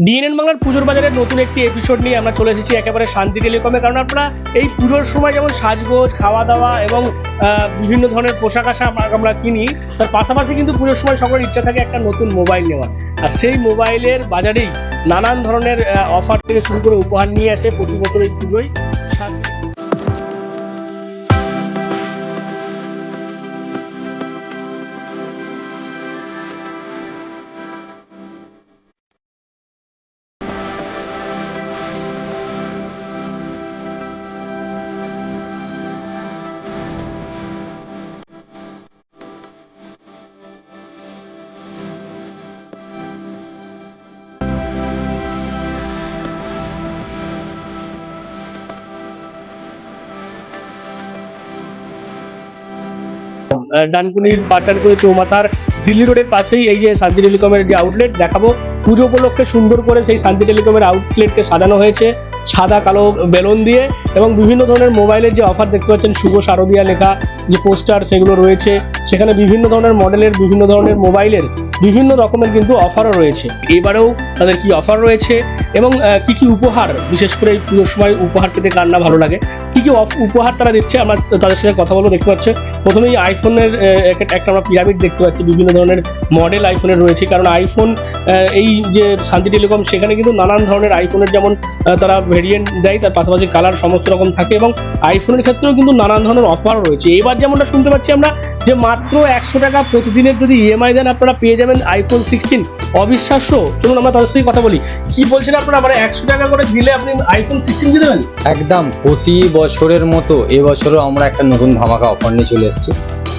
DNN বাংলার পুজোর বাজারের নতুন একটি এপিসোড নিয়ে আমরা চলে এসেছি একেবারে শান্তি টেলিকমে কারণ আপনারা এই পুজোর সময় যেমন সাজগোজ খাওয়া দাওয়া এবং বিভিন্ন ধরনের পোশাক আশাক আমরা- কিনি, তার পাশাপাশি কিন্তু পুজোর সময় সকলের ইচ্ছা থাকে একটা নতুন মোবাইল নেওয়া আর সেই মোবাইলের বাজারেই নানান ধরনের অফার থেকে শুরু করে উপহার নিয়ে আসে প্রতি বছর এই পুজোয়। ডানকুনির পাটানকুনি চৌমাথার দিল্লি রোডের পাশেই এই যে শান্তি টেলিকমের যে আউটলেট দেখাবো, পুজো উপলক্ষে সুন্দর করে সেই শান্তি টেলিকমের আউটলেটকে সাজানো হয়েছে, সাদা, কালো বেলুন দিয়ে এবং বিভিন্ন ধরনের মোবাইলের যে অফার দেখতে পাচ্ছেন, শুভ শারদিয়া লেখা যে পোস্টার সেগুলো রয়েছে, সেখানে বিভিন্ন ধরনের মডেলের বিভিন্ন ধরনের মোবাইলের বিভিন্ন রকমের কিন্তু অফারও রয়েছে। এবারেও তাদের কি অফার রয়েছে এবং কি কি উপহার, বিশেষ করে এই পুজোর সময় উপহার পেতে কার না ভালো লাগে কি কি উপহার তারা দিচ্ছে। আমরা তাদের সাথে কথা বলব, দেখতে পাচ্ছি। প্রথমেই আইফোনের একটা আমরা পিরামিড দেখতে পাচ্ছি। বিভিন্ন ধরনের মডেল আইফোনের রয়েছে। কারণ আইফোন এই যে শান্তি টেলিকম সেখানে কিন্তু নানান ধরনের আইফোনের যেমন তারা ভেরিয়েন্ট দেয়, তার পাশাপাশি কালার সমস্ত রকম থাকে এবং আইফোনের ক্ষেত্রেও কিন্তু নানান ধরনের অফারও রয়েছে। এবার যেমনটা শুনতে পাচ্ছি আমরা, যে মাত্র একশো টাকা প্রতিদিনের যদি ইএমআই দেন, আপনারা পেয়ে যাবেন আইফোন সিক্সটিন অবিশ্বাস্য। চলুন আমরা তাদের সাথে কথা বলি। কি বলছেন আপনারা? মানে একশো টাকা করে দিলে আপনি আইফোন সিক্সটিন দিয়ে দেবেন? একদম। প্রতি বছরের মতো এবছরও আমরা একটা নতুন ধামাকা অফার নিয়ে চলে এসেছি।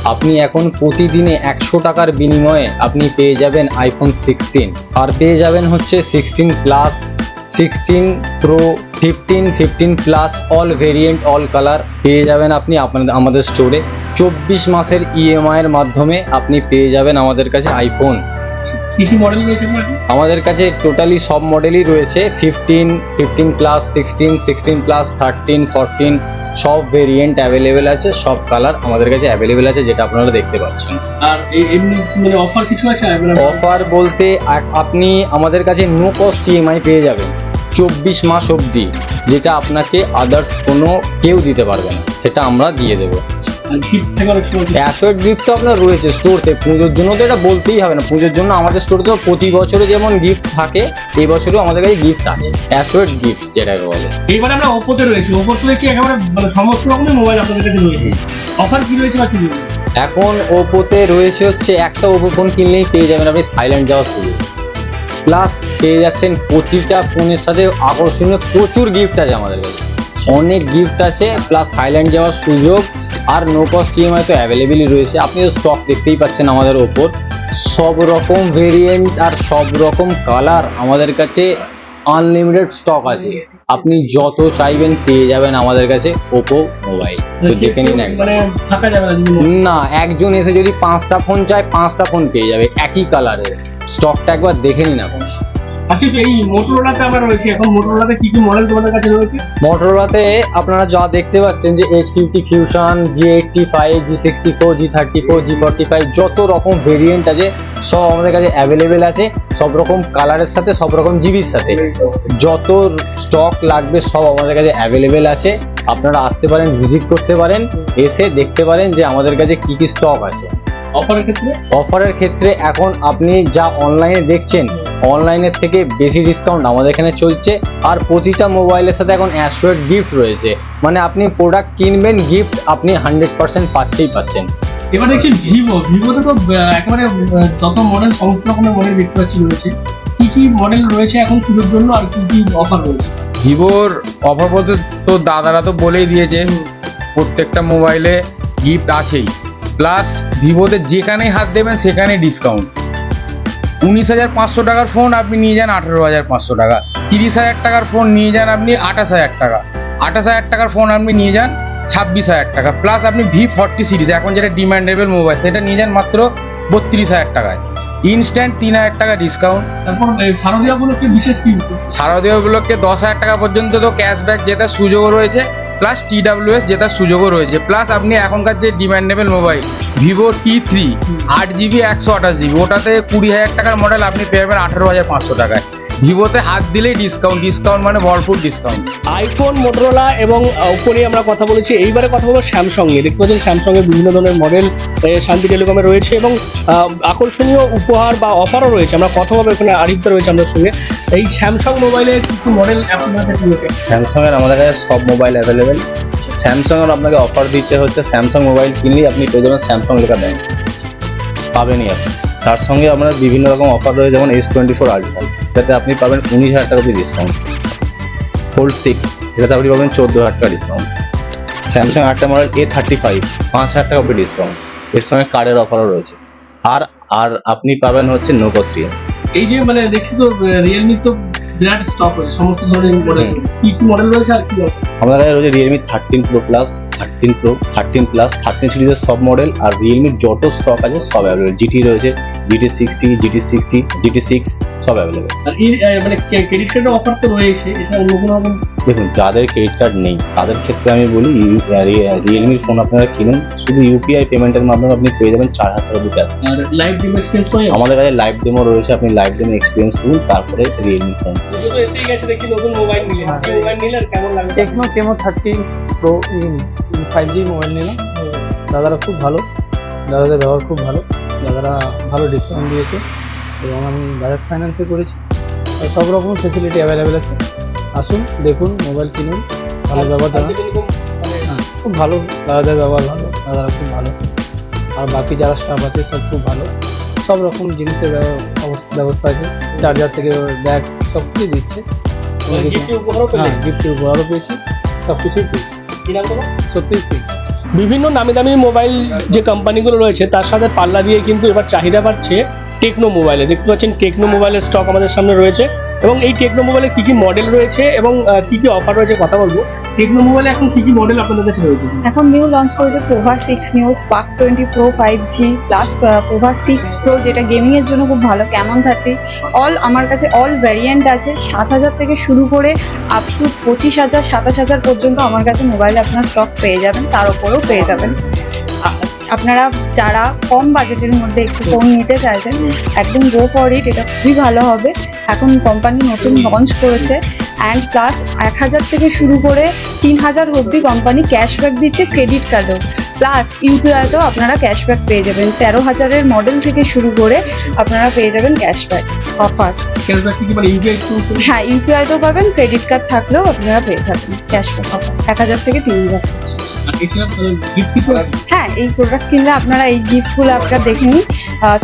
আপনি এখন প্রতিদিনে একশো টাকার বিনিময়ে আপনি পেয়ে যাবেন আইফোন সিক্সটিন আর পেয়ে যাবেন হচ্ছে sixteen plus sixteen pro fifteen fifteen plus all variant all colour পেয়ে যাবেন আপনি আপনাদের, আমাদের স্টোরে চব্বিশ মাসের ইএমআইয়ের মাধ্যমে আপনি পেয়ে যাবেন আমাদের কাছে আইফোন কি কি মডেল রয়েছে আমাদের কাছে টোটালি সব মডেলই রয়েছে fifteen fifteen plus sixteen sixteen plus thirteen fourteen সব ভেরিয়েন্ট অ্যাভেলেবেল আছে সব কালার আমাদের কাছে অ্যাভেলেবেল আছে যেটা আপনারা দেখতে পাচ্ছেন। আর এমনি মানে অফার কিছু আছে অফার বলতে আপনি আমাদের কাছে নো কস্ট ইএমআই পেয়ে যাবেন চব্বিশ মাস অবধি যেটা আপনাকে আদার্স কোনো কেউ দিতে পারবে না সেটা আমরা দিয়ে দেবো। অ্যাসোয়েড গিফট তো আপনার রয়েছে স্টোরতে পুজোর জন্য তো এটা বলতেই হবে না। পুজোর জন্য আমাদের স্টোরে তো প্রতি বছরে যেমন গিফট থাকে এই বছরও আমাদের কাছে গিফট আছে। অ্যাসোয়েড গিফট যেটাকে বলে। এইবার আমরা ওপোতে রয়েছি। ওপোতে রয়েছে একেবারে মানে সমস্ত রকমের মোবাইল আপনাদের কাছে রয়েছে। অফার কি রয়েছে বা কি এখন ওপোতে রয়েছে হচ্ছে একটা ওপো ফোন কিনলেই পেয়ে যাবেন আপনি থাইল্যান্ড যাওয়ার সুযোগ। প্লাস পেয়ে যাচ্ছেন প্রতিটা ফোনের সাথে আকর্ষণীয় প্রচুর গিফট আছে আমাদের কাছে। অনেক গিফট আছে প্লাস থাইল্যান্ড যাওয়ার সুযোগ। আর নো কস্ট ইএমআই তো অ্যাভেলেবেলই রয়েছে। আপনি তো স্টক দেখতেই পাচ্ছেন আমাদের ওপর। সব রকম ভেরিয়েন্ট আর সব রকম কালার আমাদের কাছে আনলিমিটেড স্টক আছে। আপনি যত চাইবেন পেয়ে যাবেন আমাদের কাছে ওপো মোবাইল তো দেখে নিন মানে না একজন এসে যদি পাঁচটা ফোন চায় পাঁচটা ফোন পেয়ে যাবে। একই কালারের স্টকটা একবার দেখে নিন এখন। রয়েছে। মোটরোলাতে আপনারা যা দেখতে পাচ্ছেন যে H fifty fusion G eighty five G sixty four G thirty four G forty five যত রকম ভেরিয়েন্ট আছে, সব আমাদের কাছে অ্যাভেলেবেল আছে। সব রকম কালারের সাথে, সব রকম জিবির সাথে। যত স্টক লাগবে, সব আমাদের কাছে অ্যাভেলেবেল আছে। আপনারা আসতে পারেন ভিজিট করতে পারেন, এসে দেখতে পারেন যে আমাদের কাছে কি কি স্টক আছে। অফারের ক্ষেত্রে? অফারের ক্ষেত্রে এখন আপনি যা অনলাইনে দেখছেন অনলাইনের থেকে বেশি ডিসকাউন্ট আমাদের এখানে চলছে। আর প্রতিটা মোবাইলের সাথে এখন অ্যাসোয়েড গিফট রয়েছে। মানে আপনি প্রোডাক্ট কিনবেন গিফট আপনি হান্ড্রেড পার্সেন্ট পাচ্ছেই পাচ্ছেন। এবার দেখছি ভিভো ভিভোতে তো একেবারে যত মডেল সমস্ত রকমের মডেল দেখতে পাচ্ছি রয়েছে। কি কি মডেল রয়েছে এখন পুজোর জন্য আর কি কি অফার রয়েছে? ভিভোর অফার বলতে তো দাদারা তো বলেই দিয়েছে প্রত্যেকটা মোবাইলে গিফট আছেই। প্লাস ভিভোতে যেখানেই হাত দেবেন সেখানে ডিসকাউন্ট উনিশ হাজার পাঁচশো টাকার ফোন আপনি নিয়ে যান আঠেরো হাজার পাঁচশো টাকা। তিরিশ হাজার টাকার ফোন নিয়ে যান আপনি আঠাশ হাজার টাকা। আঠাশ হাজার টাকার ফোন আপনি নিয়ে যান ছাব্বিশ হাজার টাকা। প্লাস আপনি ভি ফর্টি সিরিজ এখন যেটা ডিমান্ডেবল মোবাইল সেটা নিয়ে যান মাত্র বত্রিশ হাজার টাকায়। ইনস্ট্যান্ট তিন হাজার টাকা ডিসকাউন্ট তারপর শারদীয়া উপলক্ষে বিশেষ কি? শারদীয়গুলোকে দশ হাজার টাকা পর্যন্ত তো ক্যাশব্যাক জেতার সুযোগও রয়েছে। প্লাস টিডাব্লিউএস জেতার সুযোগও রয়েছে। প্লাস আপনি এখনকার যে demandable mobile, Vivo T three, আট জিবি, একশো আঠাশ জিবি, ওটাতে কুড়ি হাজার টাকার মডেল আপনি পেয়ে যাবেন আঠারো হাজার পাঁচশো টাকায়। ভিভোতে হাত দিলেই ডিসকাউন্ট ডিসকাউন্ট মানে ভরপুর ডিসকাউন্ট আইফোন মোটরোলা এবং ওপো নিয়ে আমরা কথা বলেছি। এইবারে কথা বলব স্যামসং নিয়ে। দেখতে পাচ্ছেন স্যামসংয়ের বিভিন্ন ধরনের মডেল শান্তি টেলিকমে রয়েছে এবং আকর্ষণীয় উপহার বা অফারও রয়েছে। আমরা কথা বলব এখানে আরিফদা রয়েছে আমাদের সঙ্গে। এই স্যামসাং মোবাইলের কিছু মডেল আপনার কাছে রয়েছে? স্যামসাং এর আমাদের কাছে সব মোবাইল অ্যাভেলেবেল স্যামসাং এর আপনাকে অফার দিচ্ছে হচ্ছে স্যামসাং মোবাইল কিনলেই আপনি পেয়ে যাবেন স্যামসাং লেখা দেন। পাবেনই আপনি। তার সঙ্গে আপনার বিভিন্ন রকম অফার রয়েছে যেমন এস টোয়েন্টি ফোর আলট্রা যাতে আপনি পাবেন উনিশ হাজার টাকা ডিসকাউন্ট ফোল্ড সিক্স এটাতে আপনি পাবেন চোদ্দ হাজার টাকা ডিসকাউন্ট স্যামসাং আটটা মডেল এ থার্টি ফাইভ পাঁচ হাজার টাকা অব্দি ডিসকাউন্ট এর সঙ্গে কার্ডের অফারও রয়েছে। আর আর আপনি পাবেন হচ্ছে নো কস্ট এই যে মানে দেখছি তো রিয়েলমি তো বিরাট স্টক রয়েছে সমস্ত ধরনের মডেল কি কি মডেল রয়েছে আর কি? আমাদের কাছে রয়েছে Realme thirteen pro plus thirteen pro thirteen plus thirteen সিরিজের সব মডেল আর রিয়েলমির যত স্টক আছে সব অ্যাভেলেবেল জিটি রয়েছে GT sixty GT sixty GT six সব অ্যাভেলেবেল মানে ক্রেডিট কার্ডের অফার তো রয়েছে এটা অন্য কোনো রকম? দেখুন যাদের ক্রেডিট কার্ড নেই তাদের ক্ষেত্রে আমি বলি রিয়েলমির ফোন আপনারা কিনুন শুধু ইউপিআই পেমেন্টের মাধ্যমে আপনি পেয়ে যাবেন চার হাজার টাকা ক্যাশ আর লাইভ ডিম এক্সপেন্স হয়ে আমাদের কাছে লাইভ ডেমো রয়েছে আপনি লাইভ ডেমো এক্সপিরিয়েন্স করুন তারপরে Realme phone Tecno Camon thirteen pro in five G mobile নিলাম। দাদারা খুব ভালো। দাদাদের ব্যবহার খুব ভালো। দাদারা ভালো ডিসকাউন্ট দিয়েছে এবং আমি বাজাজ ফাইন্যান্সে করেছি। আর সব রকম ফেসিলিটি অ্যাভেলেবেল আছে। আসুন দেখুন মোবাইল কিনুন ভালো ব্যবহার দাদা হ্যাঁ খুব ভালো দাদাদের ব্যবহার ভালো দাদারা খুব ভালো। আর বাকি যারা স্টাফ আছে সব খুব ভালো। সব রকম জিনিসের ব্যব- ব্যবস্থা আছে। চার্জার থেকে ব্যাগ সব কিছুই দিচ্ছে। গিফট উপহারও হ্যাঁ উপহারও পেয়েছি সব কিছুই পেয়েছি। কি বিভিন্ন নামি দামি মোবাইল যে কোম্পানিগুলো রয়েছে, তার সাথে পাল্লা দিয়ে কিন্তু এবার চাহিদা বাড়ছে টেকনো মোবাইলে। দেখতে পাচ্ছেন টেকনো মোবাইলের স্টক আমাদের সামনে রয়েছে। এবং এই টেকনো মোবাইলে কি কি মডেল রয়েছে এবং কি কি অফার রয়েছে কথা বলব। টেকনো মোবাইলে এখন কি কি মডেল আপনাদের কাছে রয়েছে? এখন নিউ লঞ্চ করেছে Pova six new Spark twenty pro five G plus Pova six pro যেটা গেমিং এর জন্য খুব ভালো কেমন থার্টি অল আমার কাছে অল ভ্যারিয়েন্ট আছে। সাত হাজার থেকে শুরু করে আপ টু পঁচিশ হাজার সাতাশ হাজার পর্যন্ত আমার কাছে মোবাইল আপনার স্টক পেয়ে যাবেন তার উপরেও পেয়ে যাবেন। আ- আপনারা যারা কম বাজেটের মধ্যে একটু ফোন নিতে চাইছেন একদম গো ফর ইট এটা খুবই ভালো হবে। এখন কোম্পানি নতুন লঞ্চ করেছে অ্যান্ড প্লাস এক হাজার থেকে শুরু করে তিন হাজার অব্দি কোম্পানি ক্যাশব্যাক দিচ্ছে ক্রেডিট কার্ডেও প্লাস ইউপিআইতেও আপনারা ক্যাশব্যাক পেয়ে যাবেন। তেরো হাজারের মডেল থেকে শুরু করে আপনারা পেয়ে যাবেন ক্যাশব্যাক অফার হ্যাঁ ইউপিআইতেও পাবেন ক্রেডিট কার্ড থাকলেও আপনারা পেয়ে যাবেন ক্যাশব্যাক অফার এক হাজার থেকে তিন হাজার? হ্যাঁ এই প্রোডাক্ট কিনলে আপনারা এই গিফটগুলো আপনারা দেখে নিন।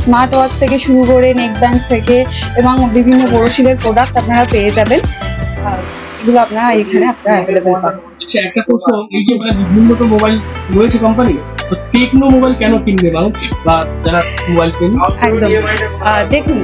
স্মার্ট ওয়াচ থেকে শুরু করে নেক ব্যান্ড থেকে এবং বিভিন্ন বড়শিলের প্রোডাক্ট আপনারা পেয়ে যাবেন। এগুলো আপনারা এখানে আপনারা অ্যাভেলেবেল পাবেন। আচ্ছা একটা প্রশ্ন, এই যে মানে বিভিন্ন তো মোবাইল রয়েছে কোম্পানি তো টেকনো মোবাইল কেন কিনবে মানুষ বা যারা মোবাইল কেনবে একদম দেখুন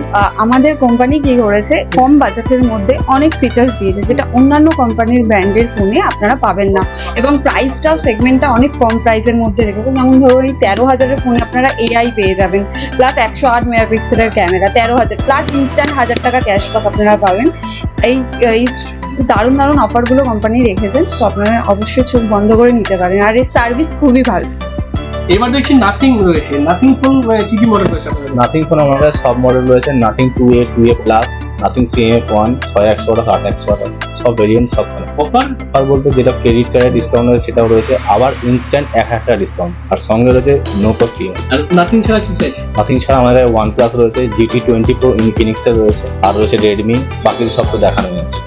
আমাদের কোম্পানি কি করেছে? কম বাজেটের মধ্যে অনেক ফিচার্স দিয়েছে, যেটা অন্যান্য কোম্পানির ব্র্যান্ডের ফোনে আপনারা পাবেন না। এবং প্রাইসটাও সেগমেন্টটা অনেক কম প্রাইসের মধ্যে রেখেছে। যেমন ধরুন, এই তেরো হাজারের ফোনে আপনারা এআই পেয়ে যাবেন প্লাস একশো আট মেগাপিক্সেলের ক্যামেরা তেরো হাজার প্লাস ইনস্ট্যান্ট হাজার টাকা ক্যাশব্যাক আপনারা পাবেন। এই এই দারুণ দারুণ অফারগুলো কোম্পানি রেখেছেন তো আপনারা অবশ্যই চোখ বন্ধ করে নিতে পারেন। আর এই সার্ভিস খুবই ভালো। এবার দেখছি নাথিং রয়েছে। নাথিং ফোন কি কি মডেল রয়েছে আপনাদের? নাথিং ফোন আমার কাছে সব মডেল রয়েছে। Nothing two A two A plus Nothing C F one ছয় একশো আট একশো সব ভেরিয়েন্ট সব ফোন অফার আর বলতে যেটা ক্রেডিট কার্ডে ডিসকাউন্ট রয়েছে সেটাও রয়েছে আবার ইনস্ট্যান্ট এক হাজার টাকা ডিসকাউন্ট আর সঙ্গে রয়েছে নো কস্ট ইএম আর নাথিং ছাড়া কি নাথিং ছাড়া আমাদের ওয়ান প্লাস রয়েছে জিটি টোয়েন্টি প্রো ইনফিনিক্সের রয়েছে। আর রয়েছে রেডমি বাকি সব তো দেখানো যাচ্ছে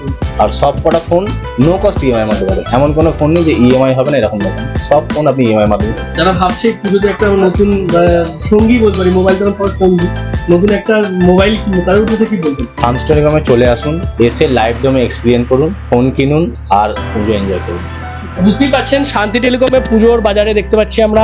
আর সব কটা ফোন নো কস্ট ইএমআই এর মাধ্যমে পাবেন। এমন কোনো ফোন নেই যে ইএমআই হবে না এরকম দেখেন সব ফোন আপনি ইএমআই মাধ্যমে যারা ভাবছে পুজোতে একটা নতুন সঙ্গী বলতে পারি মোবাইল তখন পর সঙ্গী নতুন একটা মোবাইল কিনবো তার উপরে কি বলবেন? সানস্টোনিকমে চলে আসুন এসে লাইভ ডোমে এক্সপিরিয়েন্স করুন ফোন কিনুন আর পুজো এনজয় করুন। বুঝতেই পারছেন, শান্তি টেলিকমে পুজোর বাজারে দেখতে পাচ্ছি আমরা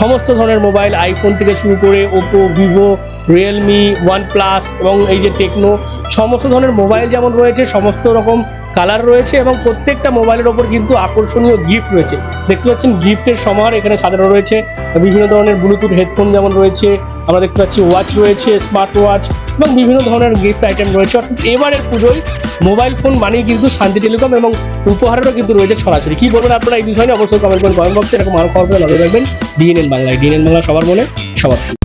সমস্ত ধরনের মোবাইল আইফোন থেকে শুরু করে Oppo Vivo Realme one plus এবং এই যে টেকনো সমস্ত ধরনের মোবাইল যেমন রয়েছে, সমস্ত রকম কালার রয়েছে এবং প্রত্যেকটা মোবাইলের ওপর কিন্তু আকর্ষণীয় গিফট রয়েছে। দেখতে পাচ্ছেন গিফটের সমাহার এখানে সাজানো রয়েছে। বিভিন্ন ধরনের ব্লুটুথ হেডফোন যেমন রয়েছে, আমরা দেখতে পাচ্ছি ওয়াচ রয়েছে স্মার্ট ওয়াচ এবং বিভিন্ন ধরনের গিফট আইটেম রয়েছে। অর্থাৎ এবারের পুজোয় মোবাইল ফোন মানেই কিন্তু শান্তি টেলিকম এবং উপহারেরও কিন্তু রয়েছে ছড়াছড়ি কি বলবেন আপনারা এই বিষয়ে অবশ্যই কমেন্ট করুন কমেন্ট বক্সে এরকম আরও খবর নজর রাখবেন। ডিএনএন বাংলায়। ডিএনএন বাংলা সবার মনে, সবার